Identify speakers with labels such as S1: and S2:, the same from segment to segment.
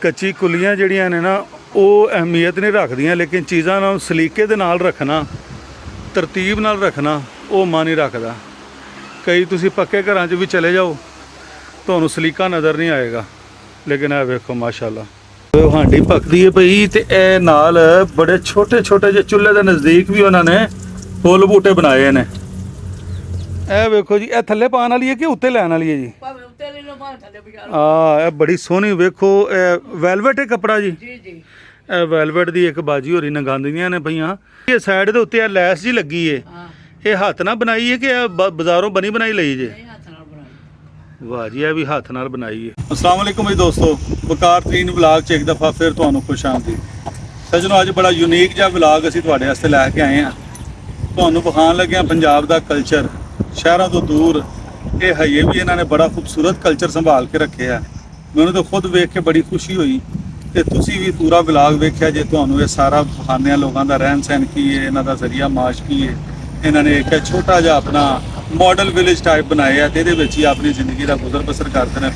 S1: ਕੱਚੀ ਕੁੱਲੀਆਂ ਜਿਹੜੀਆਂ ਨੇ ਨਾ, ਉਹ ਅਹਿਮੀਅਤ ਨਹੀਂ ਰੱਖਦੀਆਂ, ਲੇਕਿਨ ਚੀਜ਼ਾਂ ਨੂੰ ਸਲੀਕੇ ਦੇ ਨਾਲ ਰੱਖਣਾ, ਤਰਤੀਬ ਨਾਲ ਰੱਖਣਾ, ਉਹ ਮਾਂ ਨਹੀਂ ਰੱਖਦਾ। ਕਈ ਤੁਸੀਂ ਪੱਕੇ ਘਰਾਂ 'ਚ ਵੀ ਚਲੇ ਜਾਓ, ਤੁਹਾਨੂੰ ਸਲੀਕਾ ਨਜ਼ਰ ਨਹੀਂ ਆਏਗਾ। ਲੇਕਿਨ ਇਹ ਵੇਖੋ, ਮਾਸ਼ਾਅੱਲਾ। ਉਹ ਹਾਂਡੀ ਪੱਕਦੀ ਹੈ ਪਈ ਤੇ ਇਹ ਨਾਲ ਬੜੇ ਛੋਟੇ ਛੋਟੇ ਜਿਹੇ ਚੁੱਲ੍ਹੇ ਦੇ ਨਜ਼ਦੀਕ ਵੀ ਉਹਨਾਂ ਨੇ ਫੁੱਲ ਬੂਟੇ ਬਣਾਏ ਨੇ। ਇਹ ਵੇਖੋ ਜੀ, ਇਹ ਥੱਲੇ ਪਾਉਣ ਵਾਲੀ ਹੈ ਕਿ ਉੱਤੇ ਲੈਣ ਵਾਲੀ ਹੈ ਜੀ?
S2: ਥੱਲੇ
S1: ਆ ਇਹ ਬੜੀ ਸੋਹਣੀ ਵੇਖੋ ਇਹ ਵੈਲਵਟ ਹੈ ਕਪੜਾ ਜੀ।
S2: ਜੀ ਜੀ।
S1: ਇਹ ਵੈਲਵਟ ਦੀ ਇੱਕ ਬਾਜੀ ਹੋਰੀ ਨਗਾਂਦੀਆਂ ਨੇ ਪਈਆਂ। ਇਹ ਸਾਈਡ ਦੇ ਉੱਤੇ ਇਹ ਲੈਸ ਜੀ ਲੱਗੀ ਏ।
S2: ਹਾਂ।
S1: ਇਹ ਹੱਥ ਨਾਲ ਬਣਾਈ ਏ ਕਿ ਇਹ ਬ- ਬਾਜ਼ਾਰੋਂ ਬਣੀ ਬਣਾਈ ਲਈ ਜੇ?
S2: ਇਹ ਹੱਥ ਨਾਲ ਬਣਾਈ।
S1: ਵਾਹ ਜੀ ਇਹ ਵੀ ਹੱਥ ਨਾਲ ਬਣਾਈ ਏ। ਅਸਲਾਮ ਜੀ ਦੋਸਤੋ ਵਕਾਰ ਤਰੀਨ ਵਲੌਗ 'ਚ ਇੱਕ ਦਫਾ ਫਿਰ ਤੁਹਾਨੂੰ ਖੁਸ਼ ਆਮਦੀ ਸੱਜਣੋ ਅੱਜ ਬੜਾ ਯੂਨੀਕ ਜਿਹਾ ਵਲੌਗ ਅਸੀਂ ਤੁਹਾਡੇ ਵਾਸਤੇ ਲੈ ਕੇ ਆਏ ਹਾਂ। ਤੁਹਾਨੂੰ ਵਿਖਾਉਣ ਲੱਗੇ ਹਾਂ ਪੰਜਾਬ ਦਾ ਕਲਚਰ ਸ਼ਹਿਰਾਂ ਤੋਂ ਦੂਰ। ਇਹ ਹਜੇ ਵੀ ਇਹਨਾਂ ਨੇ ਬੜਾ ਖੂਬਸੂਰਤ ਕਲਚਰ ਸੰਭਾਲ ਕੇ ਰੱਖਿਆ ਮੈਨੂੰ ਤਾਂ ਖੁਦ ਵੇਖ ਕੇ ਬੜੀ ਖੁਸ਼ੀ ਹੋਈ ਤੇ ਤੁਸੀਂ ਵੀ ਪੂਰਾ ਵਲੌਗ ਵੇਖਿਆ ਜੇ ਤੁਹਾਨੂੰ ਇਹ ਸਾਰਾ ਵਿਖਾਉਂਦੇ ਲੋਕਾਂ ਦਾ ਰਹਿਣ ਸਹਿਣ ਕੀ ਹੈ ਇਹਨਾਂ ਦਾ ਜ਼ਰੀਆ ਮਾਸ਼ ਕੀ ਹੈ ਇਹਨਾਂ ਨੇ ਇੱਕ ਛੋਟਾ ਜਿਹਾ ਆਪਣਾ ਮਾਡਲ ਵਿਲੇਜ ਟਾਈਪ ਬਣਾਇਆ ਤੇ ਇਹਦੇ ਵਿੱਚ ਹੀ ਆਪਣੀ ਜ਼ਿੰਦਗੀ ਦਾ ਗੁਜ਼ਰ ਬਸਰ ਕਰਦੇ ਨੇ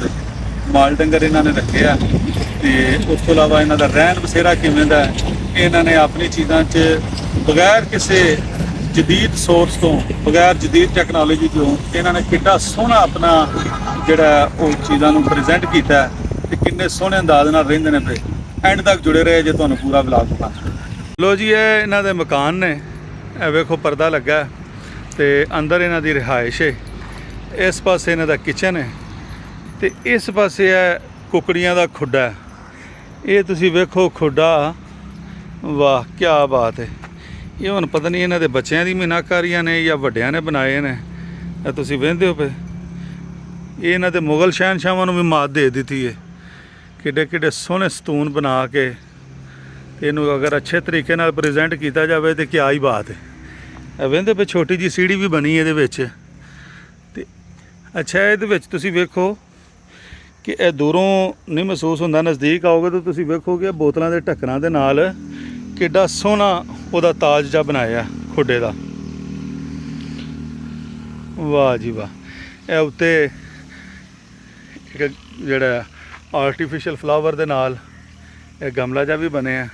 S1: ਮਾਲ ਡੰਗਰ ਇਹਨਾਂ ਨੇ ਰੱਖਿਆ ਆ। ਤੇ ਉਸ ਤੋਂ ਇਲਾਵਾ ਇਹਨਾਂ ਦਾ ਰਹਿਣ ਬਸੇਰਾ ਕਿਵੇਂ ਦਾ ਇਹਨਾਂ ਨੇ ਆਪਣੀ ਚੀਜ਼ਾਂ 'ਚ ਬਗੈਰ ਕਿਸੇ ਜਦੀਦ ਸੋਰਸ ਤੋਂ ਬਗੈਰ ਜਦੀਦ ਟੈਕਨੋਲੋਜੀ ਤੋਂ ਇਹਨਾਂ ਨੇ ਕਿੰਨਾ ਸੋਹਣਾ ਆਪਣਾ ਜਿਹੜਾ ਉਹ ਚੀਜ਼ਾਂ ਨੂੰ ਪ੍ਰੈਜ਼ੈਂਟ ਕੀਤਾ ਹੈ ਤੇ ਕਿੰਨੇ ਸੋਹਣੇ ਅੰਦਾਜ਼ ਨਾਲ ਰਹਿੰਦੇ ਨੇ ਪਏ ਐਂਡ ਤੱਕ ਜੁੜੇ ਰਹੇ ਜੇ ਤੁਹਾਨੂੰ ਪੂਰਾ ਵਲੌਗ ਦਿਖਾਵਾਂ ਲੋ ਜੀ, ਇਹ ਇਹਨਾਂ ਦੇ ਮਕਾਨ ਨੇ। ਇਹ ਵੇਖੋ, ਪਰਦਾ ਲੱਗਾ ਹੈ ਤੇ ਅੰਦਰ ਇਹਨਾਂ ਦੀ ਰਿਹਾਇਸ਼ ਹੈ। ਇਸ ਪਾਸੇ ਇਹਨਾਂ ਦਾ ਕਿਚਨ ਹੈ ਤੇ ਇਸ ਪਾਸੇ ਹੈ ਕੁਕੜੀਆਂ ਦਾ ਖੁੱਡਾ ਇਹ ਤੁਸੀਂ ਵੇਖੋ, ਖੁੱਡਾ। ਵਾਹ ਕੀ ਬਾਤ ਹੈ। ਇਹ ਹੁਣ ਪਤਾ ਨਹੀਂ ਇਹਨਾਂ ਦੇ ਬੱਚਿਆਂ ਦੀ ਮੀਨਾਕਾਰੀਆਂ ਨੇ ਜਾਂ ਵੱਡਿਆਂ ਨੇ ਬਣਾਏ ਨੇ। ਇਹ ਤੁਸੀਂ ਵੇਖਦੇ ਹੋ ਪਏ ਇਹ ਇਹਨਾਂ ਦੇ ਮੁਗਲ ਸ਼ਹਿਨਸ਼ਾਹਾਂ ਨੂੰ ਵੀ ਮਾਤ ਦੇ ਦਿੱਤੀ ਹੈ ਕਿੱਡੇ ਕਿੱਡੇ ਸੋਹਣੇ ਸਤੂਨ ਬਣਾ ਕੇ ਤੇ ਇਹਨੂੰ ਅਗਰ ਅੱਛੇ ਤਰੀਕੇ ਨਾਲ ਪ੍ਰੈਜ਼ੈਂਟ ਕੀਤਾ ਜਾਵੇ ਤੇ ਕਿਆ ਹੀ ਬਾਤ ਹੈ ਇਹ ਵੇਖਦੇ ਪਏ ਛੋਟੀ ਜੀ ਸੀੜੀ ਵੀ ਬਣੀ ਇਹਦੇ ਵਿੱਚ। ਤੇ ਅੱਛਾ, ਇਹਦੇ ਵਿੱਚ ਤੁਸੀਂ ਵੇਖੋ ਕਿ ਇਹ ਦੂਰੋਂ ਨਹੀਂ ਮਹਿਸੂਸ ਹੁੰਦਾ, ਨਜ਼ਦੀਕ ਆਓਗੇ ਤਾਂ ਤੁਸੀਂ ਵੇਖੋਗੇ ਇਹ ਬੋਤਲਾਂ ਦੇ ਢੱਕਣਾਂ ਦੇ ਨਾਲ ਕਿੱਡਾ ਸੋਹਣਾ ਉਹਦਾ ਤਾਜ ਜਿਹਾ ਬਣਾਇਆ ਖੁੱਡੇ ਦਾ। ਵਾਹ ਜੀ ਵਾਹ। ਇਹ ਉੱਤੇ ਇੱਕ ਜਿਹੜਾ ਆਰਟੀਫੀਸ਼ੀਅਲ ਫਲਾਵਰ ਦੇ ਨਾਲ ਇਹ ਗਮਲਾ ਜਿਹਾ ਵੀ ਬਣਿਆ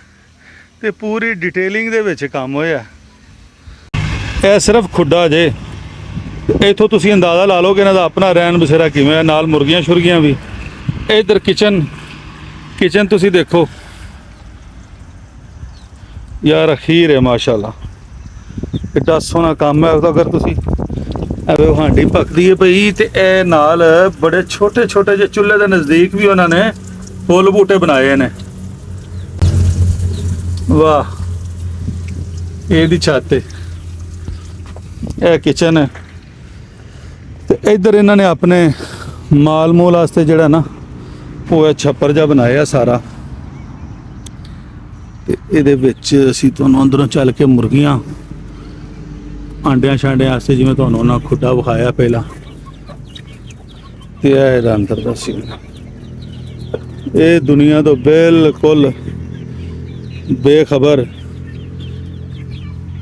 S1: ਤੇ ਪੂਰੀ ਡਿਟੇਲਿੰਗ ਦੇ ਵਿੱਚ ਕੰਮ ਹੋਇਆ। ਇਹ ਸਿਰਫ ਖੁੱਡਾ ਜੇ। ਇੱਥੋਂ ਤੁਸੀਂ ਅੰਦਾਜ਼ਾ ਲਾ ਲਓ ਕਿ ਇਹਨਾਂ ਦਾ ਆਪਣਾ ਰਹਿਣ ਬਸੇਰਾ ਕਿਵੇਂ ਹੈ, ਨਾਲ ਮੁਰਗੀਆਂ ਸ਼ੁਰਗੀਆਂ ਵੀ। ਇਧਰ ਕਿਚਨ ਕਿਚਨ ਤੁਸੀਂ ਦੇਖੋ। ਯਾਰ ਅਖੀਰ ਹੈ, ਮਾਸ਼ਾਅੱਲਾ। ਕਿੱਡਾ ਸੋਹਣਾ ਕੰਮ ਹੈ ਉਹਦਾ ਅਗਰ ਤੁਸੀਂ ਐਵੇਂ ਹਾਂਡੀ ਪੱਕਦੀ ਹੈ ਪਈ ਤੇ ਇਹ ਨਾਲ ਬੜੇ ਛੋਟੇ ਛੋਟੇ ਜਿਹੇ ਚੁੱਲ੍ਹੇ ਦੇ ਨਜ਼ਦੀਕ ਵੀ ਉਹਨਾਂ ਨੇ ਫੁੱਲ ਬੂਟੇ ਬਣਾਏ ਨੇ। ਵਾਹ ਇਹਦੀ ਛੱਤ ਹੈ। ਇਹ ਕਿਚਨ ਹੈ। ਤੇ ਇੱਧਰ ਇਹਨਾਂ ਨੇ ਆਪਣੇ ਮਾਲ ਮੋਲ ਵਾਸਤੇ ਜਿਹੜਾ ਨਾ, ਉਹ ਇਹ ਛੱਪਰ ਜਿਹਾ ਬਣਾਇਆ ਸਾਰਾ। ਤੇ ਇਹਦੇ ਵਿੱਚ ਅਸੀਂ ਤੁਹਾਨੂੰ ਅੰਦਰੋਂ ਚੱਲ ਕੇ ਮੁਰਗੀਆਂ, ਆਂਡਿਆਂ ਛਾਂਡਿਆਂ ਵਾਸਤੇ ਜਿਵੇਂ ਤੁਹਾਨੂੰ ਉਹਨਾਂ ਖੁੱਡਾ ਵਿਖਾਇਆ ਪਹਿਲਾਂ। ਤੇ ਇਹ ਇਹਦਾ ਅੰਦਰ ਦਾ ਸੀ ਇਹ ਦੁਨੀਆ ਤੋਂ ਬਿਲਕੁਲ ਬੇਖਬਰ।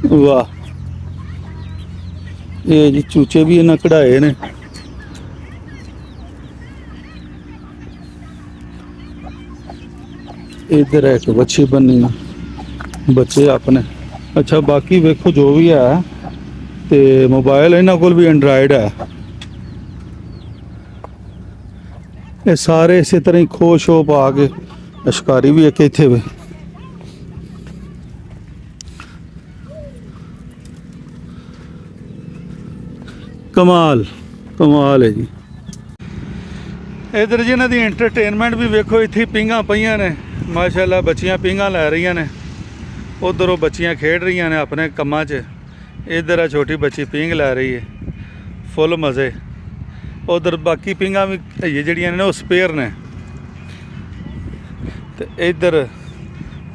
S1: ਵਾਹ। ਇਹ ਜੀ ਚੂਚੇ ਵੀ ਇਹਨਾਂ ਕਢਾਏ ਨੇ। ਇਧਰ ਇੱਕ ਬੱਚੀ ਬੰਨੀ ਬੱਚੇ ਆਪਣੇ। ਅੱਛਾ, ਬਾਕੀ ਵੇਖੋ ਜੋ ਵੀ ਹੈ, ਤੇ ਮੋਬਾਈਲ ਇਹਨਾਂ ਕੋਲ ਵੀ ਐਂਡਰਾਇਡ ਹੈ। ਇਹ ਸਾਰੇ ਇਸੇ ਤਰ੍ਹਾਂ ਹੀ ਖੋਸ਼ ਹੋ ਪਾ ਕੇ ਅਸ਼ਕਾਰੀ ਵੀ ਇੱਕ ਇੱਥੇ ਵੇ। ਕਮਾਲ ਕਮਾਲ ਹੈ ਜੀ। ਇਧਰ ਜੀ ਇਹਨਾਂ ਦੀ ਐਂਟਰਟੇਨਮੈਂਟ ਵੀ ਵੇਖੋ, ਇੱਥੇ ਹੀ ਪਈਆਂ ਨੇ। ਮਾਸ਼ਾਅੱਲਾ ਬੱਚੀਆਂ ਪਿੰਗਾਂ ਲੈ ਰਹੀਆਂ ਨੇ। ਉਧਰੋਂ ਬੱਚੀਆਂ ਖੇਡ ਰਹੀਆਂ ਨੇ ਆਪਣੇ ਕੰਮਾਂ 'ਚ। ਇਧਰ ਆ ਛੋਟੀ ਬੱਚੀ ਪਿੰਗ ਲੈ ਰਹੀ ਹੈ ਫੁੱਲ ਮਜ਼ੇ। ਉਧਰ ਬਾਕੀ ਪਿੰਗਾਂ ਵੀ ਇਹ ਜਿਹੜੀਆਂ ਨੇ, ਉਹ ਸਪੇਅਰ ਨੇ। ਤੇ ਇਧਰ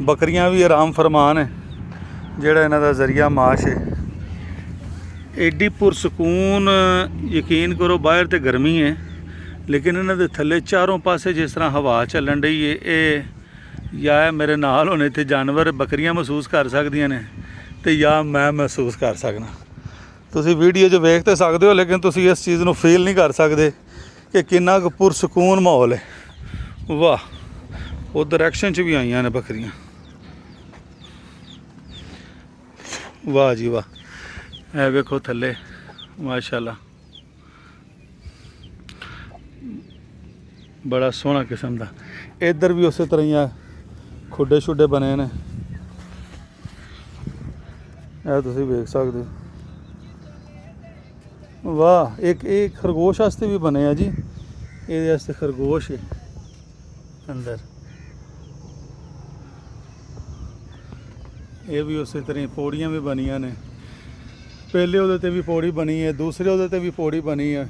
S1: ਬੱਕਰੀਆਂ ਵੀ ਆਰਾਮ ਫਰਮਾਨ ਹੈ ਜਿਹੜਾ ਇਹਨਾਂ ਦਾ ਜ਼ਰੀਆ ਮਾਸ਼ ਹੈ ਐਡੀ ਪੁਰਸਕੂਨ, ਯਕੀਨ ਕਰੋ, ਬਾਹਰ ਤੇ ਗਰਮੀ ਹੈ ਲੇਕਿਨ ਇਹਨਾਂ ਦੇ ਥੱਲੇ ਚਾਰੋਂ ਪਾਸੇ ਜਿਸ ਤਰ੍ਹਾਂ ਹਵਾ ਚੱਲਣ ਰਹੀ ਹੈ ਇਹ ਜਾਂ ਮੇਰੇ ਨਾਲ ਹੁਣ ਇੱਥੇ ਜਾਨਵਰ ਬੱਕਰੀਆਂ ਮਹਿਸੂਸ ਕਰ ਸਕਦੀਆਂ ਨੇ ਤੇ ਜਾਂ ਮੈਂ ਮਹਿਸੂਸ ਕਰ ਸਕਦਾ। ਤੁਸੀਂ ਵੀਡੀਓ 'ਚ ਵੇਖ ਤੇ ਸਕਦੇ ਹੋ, ਲੇਕਿਨ ਤੁਸੀਂ ਇਸ ਚੀਜ਼ ਨੂੰ ਫੀਲ ਨਹੀਂ ਕਰ ਸਕਦੇ ਕਿ ਕਿੰਨਾ ਕੁ ਪੁਰਸਕੂਨ ਮਾਹੌਲ ਹੈ ਵਾਹ, ਉਹ ਡਾਇਰੈਕਸ਼ਨ ਚ ਵੀ ਆਈਆਂ ਨੇ ਬੱਕਰੀਆਂ। ਵਾਹ ਜੀ ਵਾਹ। ਇਹ ਵੇਖੋ ਥੱਲੇ, ਮਾਸ਼ਾਅੱਲਾ। ਬੜਾ ਸੋਹਣਾ ਕਿਸਮ ਦਾ। ਇੱਧਰ ਵੀ ਉਸੇ ਤਰ੍ਹਾਂ ਹੀ ਆ ਖੁੱਡੇ ਛੁੱਡੇ ਬਣੇ ਨੇ। ਇਹ ਤੁਸੀਂ ਵੇਖ ਸਕਦੇ ਹੋ। ਵਾਹ, ਇੱਕ, ਇਹ ਖਰਗੋਸ਼ ਵਾਸਤੇ ਵੀ ਬਣੇ ਆ ਜੀ। ਇਹਦੇ ਵਾਸਤੇ ਖਰਗੋਸ਼ ਹੈ, ਅੰਦਰ। ਇਹ ਵੀ ਉਸੇ ਤਰ੍ਹਾਂ ਹੀ ਪੌੜੀਆਂ ਵੀ ਬਣੀਆਂ ਨੇ। ਪਹਿਲੇ ਉਹਦੇ ਤੇ ਵੀ ਪੌੜੀ ਬਣੀ ਹੈ, ਦੂਸਰੇ ਉਹਦੇ ਤੇ ਵੀ ਪੌੜੀ ਬਣੀ ਹੈ।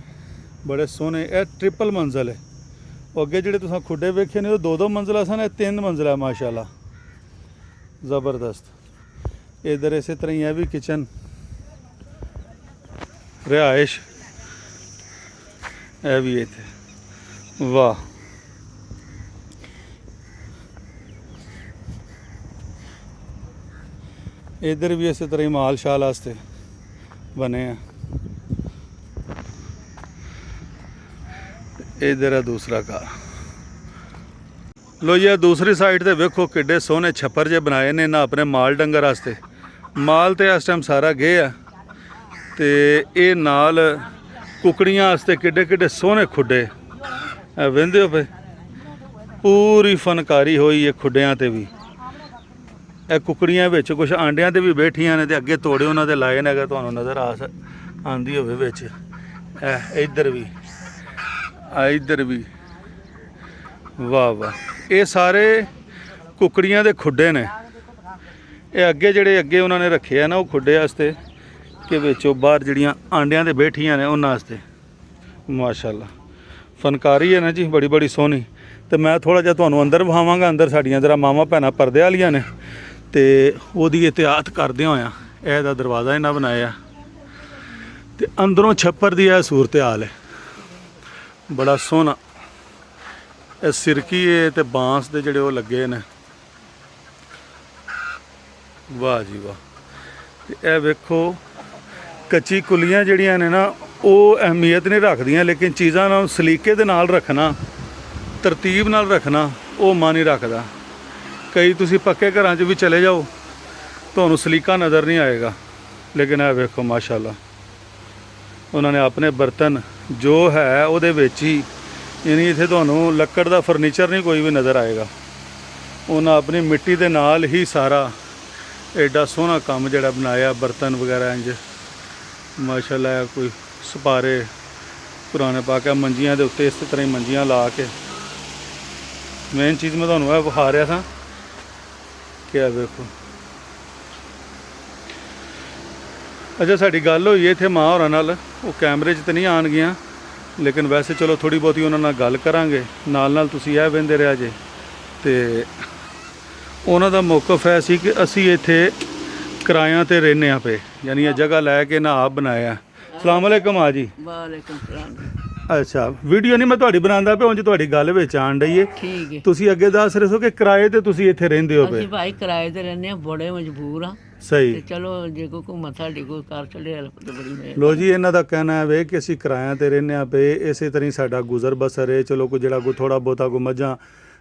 S1: ਬੜੇ ਸੋਹਣੇ, ਇਹ ਟ੍ਰਿਪਲ ਮੰਜ਼ਲ ਹੈ। ਉਹ ਅੱਗੇ ਜਿਹੜੇ ਤੁਸੀਂ ਖੁੱਡੇ ਵੇਖੇ ਨੇ, ਉਹ ਦੋ ਦੋ ਮੰਜ਼ਲਾ ਸਨ ਇਹ ਤਿੰਨ ਮੰਜ਼ਲਾ, ਮਾਸ਼ਾਅੱਲਾ। ਜ਼ਬਰਦਸਤ। ਇਧਰ ਇਸੇ ਤਰ੍ਹਾਂ ਹੀ ਇਹ ਵੀ ਕਿਚਨ ਰਿਹਾਇਸ਼। ਇਹ ਵੀ ਇੱਥੇ। ਵਾਹ। ਇਧਰ ਵੀ ਇਸੇ ਤਰ੍ਹਾਂ ਹੀ ਮਾਲ ਸ਼ਾਲ ਵਾਸਤੇ ਬਣੇ ਆ। ਇਧਰ ਹੈ ਦੂਸਰਾ ਘਰ ਲੋ ਇਹ ਦੂਸਰੀ ਸਾਈਡ ਤੇ ਵੇਖੋ ਕਿੱਡੇ ਸੋਹਣੇ ਛੱਪਰ ਜੇ ਬਣਾਏ ਨੇ ਨਾ ਆਪਣੇ ਮਾਲ ਡੰਗਰ ਵਾਸਤੇ। ਮਾਲ ਤੇ ਇਸ ਟਾਈਮ ਸਾਰਾ ਗਏ ਆ। ਤੇ ਇਹ ਨਾਲ ਕੁਕੜੀਆਂ ਵਾਸਤੇ ਕਿੱਡੇ ਕਿੱਡੇ ਸੋਹਣੇ ਖੁੱਡੇ। ਇਹ ਵੇਂਦੇ ਹੋ ਪਏ ਪੂਰੀ ਫਨਕਾਰੀ ਹੋਈ ਇਹ ਖੁੱਡਿਆਂ ਤੇ ਵੀ। ਇਹ ਕੁਕੜੀਆਂ ਵਿੱਚ ਕੁਝ ਆਂਡਿਆਂ ਤੇ ਵੀ ਬੈਠੀਆਂ ਨੇ ਤੇ ਅੱਗੇ ਤੋੜੇ ਉਹਨਾਂ ਦੇ ਲਾਏ ਨੇ, ਅਗਰ ਤੁਹਾਨੂੰ ਨਜ਼ਰ ਆ ਸ- ਆਉਂਦੀ ਹੋਵੇ ਵਿੱਚ। ਇਹ ਇੱਧਰ ਵੀ। ਆ ਇੱਧਰ ਵੀ। ਵਾਹ ਵਾਹ। ਇਹ ਸਾਰੇ ਕੁਕੜੀਆਂ ਦੇ ਖੁੱਡੇ ਨੇ। ਇਹ ਅੱਗੇ ਜਿਹੜੇ ਅੱਗੇ ਉਹਨਾਂ ਨੇ ਰੱਖੇ ਆ ਨਾ, ਉਹ ਖੁੱਡੇ ਵਾਸਤੇ ਕਿ ਵਿੱਚੋਂ ਬਾਹਰ ਜਿਹੜੀਆਂ ਆਂਡਿਆਂ ਤੇ ਬੈਠੀਆਂ ਨੇ, ਉਹਨਾਂ ਵਾਸਤੇ। ਮਾਸ਼ਾਅੱਲਾ। ਫਨਕਾਰੀ ਹੈ ਨਾ ਜੀ, ਬੜੀ ਬੜੀ ਸੋਹਣੀ। ਤੇ ਮੈਂ ਥੋੜਾ ਜਿਹਾ ਤੁਹਾਨੂੰ ਅੰਦਰ ਵਹਾਵਾਂਗਾ ਅੰਦਰ ਸਾਡੀਆਂ ਜਰਾ ਮਾਮਾ ਭੈਣਾਂ ਪਰਦੇ ਵਾਲੀਆਂ ਨੇ। ਤੇ ਉਹਦੀ ਇਤਿਆਤ ਕਰਦੇ ਹੋਇਆ ਇਹ ਦਾ ਦਰਵਾਜ਼ਾ ਇਹਨਾਂ ਬਣਾਇਆ। ਤੇ ਅੰਦਰੋਂ ਛੱਪਰ ਦੀ ਇਹ ਸੂਰਤ ਹਾਲ ਹੈ। ਬੜਾ ਸੋਹਣਾ। ਇਹ ਸਿਰਕੀ ਹੈ ਤੇ ਬਾਂਸ ਦੇ ਜਿਹੜੇ ਉਹ ਲੱਗੇ ਨੇ। ਵਾਹ ਜੀ ਵਾਹ। ਤੇ ਇਹ ਵੇਖੋ, ਕੱਚੀ ਕੁੱਲੀਆਂ ਜਿਹੜੀਆਂ ਨੇ ਨਾ, ਉਹ ਅਹਿਮੀਅਤ ਨਹੀਂ ਰੱਖਦੀਆਂ, ਲੇਕਿਨ ਚੀਜ਼ਾਂ ਨੂੰ ਸਲੀਕੇ ਦੇ ਨਾਲ ਰੱਖਣਾ, ਤਰਤੀਬ ਨਾਲ ਰੱਖਣਾ, ਉਹ ਮਾਂ ਨਹੀਂ ਰੱਖਦਾ। ਕਈ ਤੁਸੀਂ ਪੱਕੇ ਘਰਾਂ 'ਚ ਵੀ ਚਲੇ ਜਾਓ, ਤੁਹਾਨੂੰ ਸਲੀਕਾ ਨਜ਼ਰ ਨਹੀਂ ਆਏਗਾ। ਲੇਕਿਨ ਇਹ ਵੇਖੋ, ਮਾਸ਼ਾਅੱਲਾ। ਉਹਨਾਂ ਨੇ ਆਪਣੇ ਬਰਤਨ ਜੋ ਹੈ ਉਹਦੇ ਵਿੱਚ ਹੀ, ਯਾਨੀ ਇੱਥੇ ਤੁਹਾਨੂੰ ਲੱਕੜ ਦਾ ਫਰਨੀਚਰ ਨਹੀਂ ਕੋਈ ਵੀ ਨਜ਼ਰ ਆਏਗਾ। ਉਹਨਾਂ ਆਪਣੀ ਮਿੱਟੀ ਦੇ ਨਾਲ ਹੀ ਸਾਰਾ ਐਡਾ ਸੋਹਣਾ ਕੰਮ ਜਿਹੜਾ ਬਣਾਇਆ, ਬਰਤਨ ਵਗੈਰਾ ਇੰਜ ਮਾਸ਼ਾਅੱਲਾ ਇਹ ਕੋਈ ਸਪਾਰੇ ਪੁਰਾਣੇ ਪਾਕਿਆ ਮੰਜੀਆਂ ਦੇ ਉੱਤੇ ਇਸ ਤਰ੍ਹਾਂ ਹੀ ਮੰਜੀਆਂ ਲਾ ਕੇ। ਮੇਨ ਚੀਜ਼ ਮੈਂ ਤੁਹਾਨੂੰ ਇਹ ਵਿਖਾ ਰਿਹਾ ਸਾਂ। ਕਿ ਆ ਵੇਖੋ। ਅੱਛਾ ਸਾਡੀ ਗੱਲ ਹੋਈ ਇੱਥੇ ਮਾਂ ਹੋਰਾਂ ਨਾਲ। ਉਹ ਕੈਮਰੇ 'ਚ ਤੇ ਨਹੀਂ ਆਣਗੀਆਂ ਲੇਕਿਨ ਵੈਸੇ ਚਲੋ ਥੋੜੀ ਬਹੁਤੀ ਉਹਨਾਂ ਨਾਲ ਗੱਲ ਕਰਾਂਗੇ। ਨਾਲ ਨਾਲ ਤੁਸੀਂ ਇਹ ਵਹਿੰਦੇ ਰਿਹਾ ਜੇ। ਤੇ ਉਹਨਾਂ ਦਾ ਮੌਕਫ ਹੈ ਸੀ ਕਿ ਅਸੀਂ ਇੱਥੇ ਕਿਰਾਇਆਂ ਤੇ ਰਹਿੰਦੇ ਆ ਪਏ। ਯਾਨੀ ਇਹ ਜਗ੍ਹਾ ਲੈ ਕੇ ਨਾ ਆਪ ਬਣਾਇਆ। ਸਲਾਮ ਅਲੈਕਮ ਆ ਜੀ।
S2: ਵਾਲੇਕੁਮ ਸਲਾਮ
S1: ਅੱਛਾ ਵੀਡੀਓ ਨਹੀਂ ਮੈਂ ਤੁਹਾਡੀ ਬਣਾਉਂਦਾ ਪਿਆ ਉਂਝ ਤੁਹਾਡੀ ਗੱਲ ਵਿੱਚ ਆਣ ਡਈ ਏ
S2: ਠੀਕ
S1: ਤੁਸੀਂ ਅੱਗੇ ਦੱਸ ਰਹੇ ਸੋ ਕਿ ਕਿਰਾਏ ਤੇ ਤੁਸੀਂ ਇੱਥੇ ਰਹਿੰਦੇ ਹੋ ਪਏ।
S2: ਅਸੀਂ ਭਾਈ ਕਿਰਾਏ ਤੇ ਰਹਿੰਦੇ ਆ ਬੜੇ ਮਜਬੂਰ ਆ ਤੇ
S1: ਸਹੀ
S2: ਚਲੋ ਜੇ ਕੋਈ ਘੁੰਮਤ ਸਾਡੀ ਕੋਈ ਕਰ ਚਲੇ ਹੈਲਪ ਤੇ ਬੜੀ ਮਿਹਰ
S1: ਲੋ ਜੀ ਇਹਨਾਂ ਦਾ ਕਹਿਣਾ ਹੈ ਵੇ ਕਿ ਅਸੀਂ ਕਿਰਾਇਆਂ ਤੇ ਰਹਿੰਦੇ ਆ ਪਏ ਇਸੇ ਤਰ੍ਹਾਂ ਹੀ ਸਾਡਾ ਗੁਜ਼ਰ ਬਸਰ ਹੈ। ਚਲੋ ਕੋਈ ਜਿਹੜਾ ਕੋਈ ਥੋੜਾ ਬਹੁਤਾ ਕੋਈ ਮੱਝਾਂ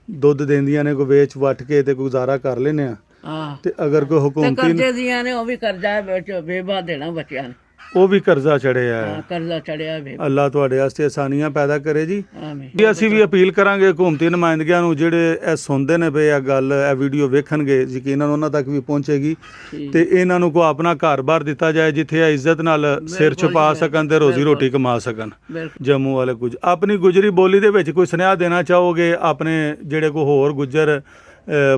S1: ਦੁੱਧ ਦਿੰਦੀਆਂ ਨੇ ਕੋਈ ਵੇਚ ਵਟ ਕੇ ਤੇ ਗੁਜ਼ਾਰਾ ਕਰ ਲੈਨੇ ਆ
S2: ਆ
S1: ਤੇ ਅਗਰ ਕੋਈ
S2: ਤੇ
S1: ਹੁਕੂਮਤੀ
S2: ਕਰਜ਼ੇ ਦੀਆਂ ਨੇ ਉਹ ਵੀ ਕਰਜ਼ਾ ਵਿੱਚ ਬੇਬਾ ਦੇਣਾ ਬੱਚਿਆਂ ਨੇ।
S1: ਉਹ ਵੀ ਕਰਜ਼ਾ ਚੜਿਆ ਹੈ।
S2: ਹਾਂ, ਕਰਜ਼ਾ ਚੜਿਆ ਵੇ।
S1: ਅੱਲਾਹ ਤੁਹਾਡੇ ਵਾਸਤੇ ਆਸਾਨੀਆਂ ਪੈਦਾ ਕਰੇ ਜੀ।
S2: ਆਮੀਨ।
S1: ਜੀ ਅਸੀਂ ਵੀ ਅਪੀਲ ਕਰਾਂਗੇ ਹਕੂਮਤੀ ਨੁਮਾਇੰਦਗੀਆਂ ਨੂੰ ਜਿਹੜੇ ਇਹ ਸੁਣਦੇ ਨੇ ਪਏ ਇਹ ਗੱਲ ਇਹ ਵੀਡੀਓ ਵੇਖਣਗੇ ਯਕੀਨਨ ਉਹਨਾਂ ਤੱਕ ਵੀ ਪਹੁੰਚੇਗੀ।
S2: ਠੀਕ।
S1: ਤੇ ਇਹਨਾਂ ਨੂੰ ਕੋ ਆਪਣਾ ਘਰ-ਬਾਰ ਦਿੱਤਾ ਜਾਏ ਜਿੱਥੇ ਇਹ ਇੱਜ਼ਤ ਨਾਲ ਸਿਰ
S2: ਬਿਲਕੁਲ
S1: ਛੁਪਾ
S2: ਜੀ,
S1: ਸਕਣ ਤੇ ਰੋਜ਼ੀ
S2: ਬਿਲਕੁਲ।
S1: ਰੋਟੀ ਕਮਾ ਸਕਣ।
S2: ਬਿਲਕੁਲ।
S1: ਜੰਮੂ ਵਾਲੇ ਕੁਝ। ਆਪਣੀ ਗੁਜਰੀ ਬੋਲੀ ਦੇ ਵਿੱਚ ਕੋਈ ਸੁਨੇਹਾ ਦੇਣਾ ਚਾਹੋਗੇ? ਆਪਣੇ ਜਿਹੜੇ ਕੋ ਹੋਰ ਗੁੱਜਰ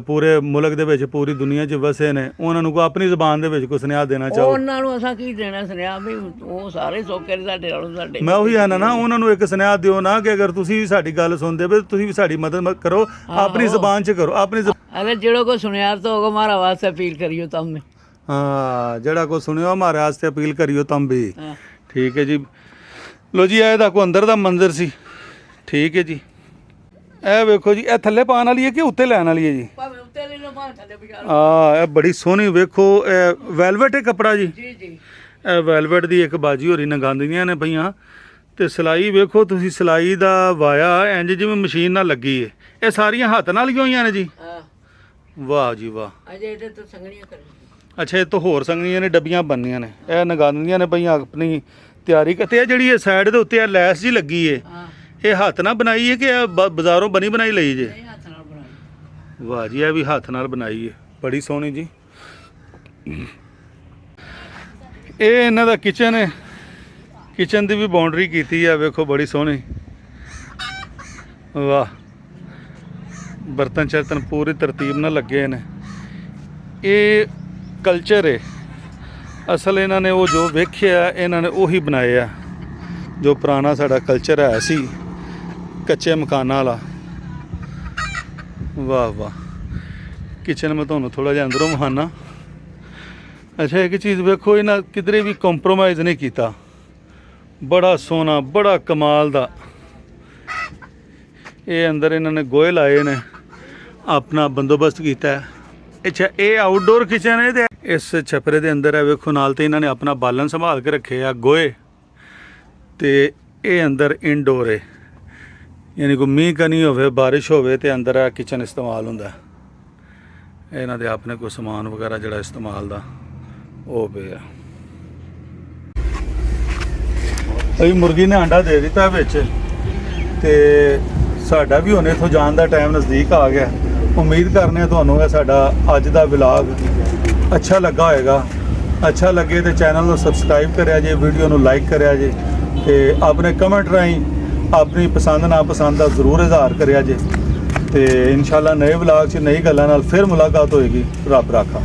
S1: ਪੂਰੇ ਮੁਲਕ ਦੇ ਵਿੱਚ ਪੂਰੀ ਦੁਨੀਆ 'ਚ ਵਸੇ ਨੇ। ਉਹਨਾਂ ਨੂੰ ਕੋ ਆਪਣੀ ਜ਼ੁਬਾਨ ਦੇ ਵਿੱਚ ਕੋ ਸੁਨੇਹਾ ਦੇਣਾ ਚਾਹੋ।
S2: ਉਹਨਾਂ ਨੂੰ ਅਸਾਂ ਕੀ ਦੇਣਾ ਸੁਨੇਹਾ? ਵੀ ਉਹ ਸਾਰੇ ਸੋਕੇ ਨੇ ਸਾਡੇ ਨਾਲ ਸਾਡੇ।
S1: ਮੈਂ ਉਹੀ ਆਣਾ ਨਾ ਉਹਨਾਂ ਨੂੰ ਇੱਕ ਸੁਨੇਹਾ ਦਿਓ ਨਾ ਕਿ ਅਗਰ ਤੁਸੀਂ ਸਾਡੀ ਗੱਲ ਸੁਣਦੇ ਪਏ ਤੁਸੀਂ ਵੀ ਸਾਡੀ ਮਦਦ ਕਰੋ। ਆਪਣੀ ਜ਼ੁਬਾਨ 'ਚ ਕਰੋ ਆਪਣੀ
S2: ਅਗਰ ਜਿਹੜੋ ਕੋ ਸੁਨੇਹਾ ਤੋ ਹੋਗਾ ਮਾਰਾ ਵਾਸਤੇ ਅਪੀਲ ਕਰਿਓ ਤੁਮਨੇ
S1: ਹਾਂ ਜਿਹੜਾ ਕੋ ਸੁਣਿਓ ਮਾਰੇ ਵਾਸਤੇ ਅਪੀਲ ਕਰੀਓ ਤੁਮ ਵੀ। ਠੀਕ ਹੈ ਜੀ। ਲੋ ਜੀ ਇਹ ਤਾਂ ਕੋ ਅੰਦਰ ਦਾ ਮੰਜ਼ਰ ਸੀ। ਠੀਕ ਹੈ ਜੀ। ਇਹ ਵੇਖੋ ਜੀ ਇਹ ਥੱਲੇ ਪਾਣ ਵਾਲੀ ਹੈ ਕਿ ਉੱਤੇ ਲੈਣ ਵਾਲੀ ਹੈ ਜੀ?
S2: भाਵੇਂ ਉੱਤੇ ਲੈ ਲਓ ਭਾਵੇਂ ਥੱਲੇ ਵਿਚਾਰ
S1: ਆ ਇਹ ਬੜੀ ਸੋਹਣੀ ਵੇਖੋ ਇਹ ਵੈਲਵਟ ਹੈ ਕਪੜਾ ਜੀ?
S2: ਜੀ ਜੀ।
S1: ਇਹ ਵੈਲਵਟ ਦੀ ਇੱਕ ਬਾਜੀ ਹੋਰੀ ਨਗਾਂਦੀਆਂ ਨੇ ਪਈਆਂ। ਤੇ ਸਿਲਾਈ ਵੇਖੋ ਤੁਸੀਂ ਸਿਲਾਈ ਦਾ ਵਾਇਆ ਇੰਜ ਜਿਵੇਂ ਮਸ਼ੀਨ ਨਾਲ ਲੱਗੀ ਏ। ਇਹ ਸਾਰੀਆਂ ਹੱਥ ਨਾਲ ਹੀ ਹੋਈਆਂ ਨੇ ਜੀ? ਵਾਹ ਜੀ ਵਾਹ।
S2: ਅਜੇ ਇਹਦੇ ਤੋਂ ਸੰਗਣੀਆਂ ਕਰੀ
S1: ਅੱਛਾ ਇਹ ਤੋਂ ਹੋਰ ਸੰਗਣੀਆਂ ਨੇ ਡੱਬੀਆਂ ਬੰਨੀਆਂ ਨੇ। ਇਹ ਨਗਾਂਦੀਆਂ ਨੇ ਪਈਆਂ ਆਪਣੀ ਤਿਆਰੀ। ਕਰਤੇ ਇਹ ਜਿਹੜੀ ਇਹ ਸਾਈਡ ਦੇ ਉੱਤੇ ਆ ਲੈਸ ਜੀ ਲੱਗੀ ਏ।
S2: ਹਾਂ।
S1: ਇਹ ਹੱਥ ਨਾਲ ਬਣਾਈ ਏ ਕਿ ਇਹ ਬ- ਬਾਜ਼ਾਰੋਂ ਬਣੀ ਬਣਾਈ ਲਈ ਜੇ?
S2: ਨਹੀਂ ਹੱਥ ਨਾਲ ਬਣਾਈ।
S1: ਵਾਹ ਜੀ ਇਹ ਵੀ ਹੱਥ ਨਾਲ ਬਣਾਈ ਏ ਬੜੀ ਸੋਹਣੀ ਜੀ। ਇਹ ਇਹਨਾਂ ਦਾ ਕਿਚਨ ਹੈ। ਕਿਚਨ ਦੀ ਵੀ ਬਾਉਂਡਰੀ ਕੀਤੀ ਆ ਵੇਖੋ ਬੜੀ ਸੋਹਣੀ। ਵਾਹ। ਬਰਤਨ ਚਰਤਨ ਪੂਰੀ ਤਰਤੀਬ ਨਾਲ ਲੱਗੇ ਨੇ। ਇਹ ਕਲਚਰ ਹੈ। ਅਸਲ ਇਹਨਾਂ ਨੇ ਉਹ ਜੋ ਵੇਖਿਆ ਇਹਨਾਂ ਨੇ ਉਹੀ ਬਣਾਇਆ ਜੋ ਪੁਰਾਣਾ ਸਾਡਾ ਕਲਚਰ ਹੈ ਸੀ। ਕੱਚੇ ਮਕਾਨਾਂ ਵਾਲਾ। ਵਾਹ ਵਾਹ। ਕਿਚਨ ਮੈਂ ਤੁਹਾਨੂੰ ਥੋੜਾ ਜਿਹਾ ਅੰਦਰੋਂ ਮਹਾਨਾ ਅੱਛਾ, ਇੱਕ ਚੀਜ਼ ਵੇਖੋ, ਇਹਨਾਂ ਕਿਧਰੇ ਵੀ ਕੰਪਰੋਮਾਈਜ਼ ਨਹੀਂ ਕੀਤਾ। ਬੜਾ ਸੋਹਣਾ, ਬੜਾ ਕਮਾਲ ਦਾ। ਇਹ ਅੰਦਰ ਇਹਨਾਂ ਨੇ ਗੋਏ ਲਾਏ ਨੇ, ਆਪਣਾ ਬੰਦੋਬਸਤ ਕੀਤਾ ਅੱਛਾ, ਇਹ ਆਊਟਡੋਰ ਕਿਚਨ ਹੈ ਤੇ ਇਸ ਛਪਰੇ ਦੇ ਅੰਦਰ ਹੈ, ਵੇਖੋ, ਨਾਲ ਤੇ ਇਹਨਾਂ ਨੇ ਆਪਣਾ ਬਾਲਣ ਸੰਭਾਲ ਕੇ ਰੱਖੇ ਆ ਗੋਏ ਤੇ ਇਹ ਅੰਦਰ ਇਨਡੋਰ ਹੈ। ਯਾਨੀ ਕੋ ਮੀਂਹ ਕਨੀ ਹੋਵੇ, ਬਾਰਿਸ਼ ਹੋਵੇ ਤੇ ਅੰਦਰ ਆ ਕਿਚਨ ਇਸਤੇਮਾਲ ਹੁੰਦਾ। ਇਹਨਾਂ ਦੇ ਆਪਣੇ ਕੋਈ ਸਮਾਨ ਵਗੈਰਾ ਜਿਹੜਾ ਇਸਤੇਮਾਲ ਦਾ, ਉਹ ਪਿਆ। ਅਈ ਮੁਰਗੀ ਨੇ ਆਂਡਾ ਦੇ ਦਿੱਤਾ ਵਿੱਚ, ਤੇ ਸਾਡਾ ਵੀ ਹੁਣ ਇੱਥੋਂ ਜਾਣ ਦਾ ਟਾਈਮ ਨਜ਼ਦੀਕ ਆ ਗਿਆ। ਉਮੀਦ ਕਰਨੇ ਆ ਤੁਹਾਨੂੰ ਇਹ ਸਾਡਾ ਅੱਜ ਦਾ ਵਲੌਗ ਅੱਛਾ ਲੱਗਾ ਹੋਵੇਗਾ ਅੱਛਾ ਲੱਗੇ ਤੇ ਚੈਨਲ ਨੂੰ ਸਬਸਕ੍ਰਾਈਬ ਕਰਿਆ ਜੇ ਵੀਡੀਓ ਨੂੰ ਲਾਈਕ ਕਰਿਆ ਜੇ, ਤੇ ਆਪਣੇ ਕਮੈਂਟ ਰਾਹੀਂ ਆਪਣੀ ਪਸੰਦ ਨਾ ਪਸੰਦ ਦਾ ਜ਼ਰੂਰ ਇਜ਼ਹਾਰ ਕਰਿਆ ਜੇ। ਤੇ ਇਨਸ਼ਾਅੱਲਾ ਨਵੇਂ ਵਲੌਗ 'ਚ ਨਈ ਗੱਲਾਂ ਨਾਲ ਫਿਰ ਮੁਲਾਕਾਤ ਹੋਏਗੀ। ਰੱਬ ਰਾਖਾ।